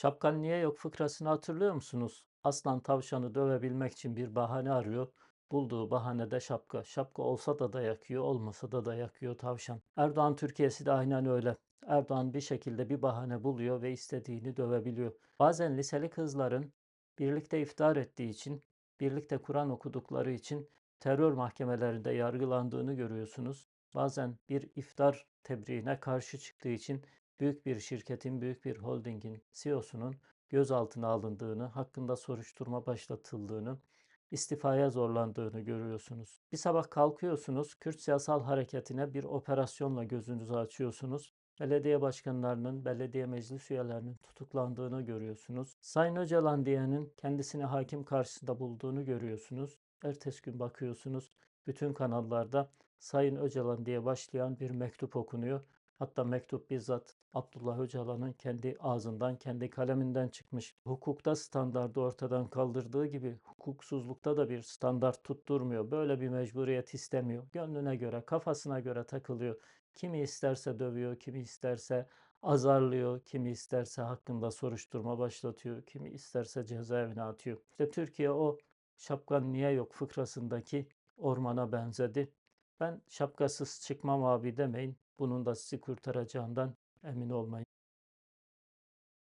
Şapkan niye yok fıkrasını hatırlıyor musunuz? Aslan tavşanı dövebilmek için bir bahane arıyor. Bulduğu bahane de şapka. Şapka olsa da dayak yiyor, olmasa da dayak yiyor tavşan. Erdoğan Türkiye'si de aynen öyle. Erdoğan bir şekilde bir bahane buluyor ve istediğini dövebiliyor. Bazen liseli kızların birlikte iftar ettiği için, birlikte Kur'an okudukları için terör mahkemelerinde yargılandığını görüyorsunuz. Bazen bir iftar tebriğine karşı çıktığı için büyük bir şirketin, büyük bir holdingin CEO'sunun gözaltına alındığını, hakkında soruşturma başlatıldığını, istifaya zorlandığını görüyorsunuz. Bir sabah kalkıyorsunuz, Kürt siyasal hareketine bir operasyonla gözünüzü açıyorsunuz. Belediye başkanlarının, belediye meclis üyelerinin tutuklandığını görüyorsunuz. Sayın Öcalan diyenin kendisini hakim karşısında bulduğunu görüyorsunuz. Ertesi gün bakıyorsunuz bütün kanallarda Sayın Öcalan diye başlayan bir mektup okunuyor. Hatta mektup bizzat Abdullah Öcalan'ın kendi ağzından, kendi kaleminden çıkmış. Hukukta standardı ortadan kaldırdığı gibi hukuksuzlukta da bir standart tutturmuyor. Böyle bir mecburiyet istemiyor. Gönlüne göre, kafasına göre takılıyor. Kimi isterse dövüyor, kimi isterse azarlıyor, kimi isterse hakkında soruşturma başlatıyor, kimi isterse cezaevine atıyor. İşte Türkiye o şapkan niye yok fıkrasındaki ormana benzedi. Ben şapkasız çıkmam abi demeyin. Bunun da sizi kurtaracağından emin olmayın.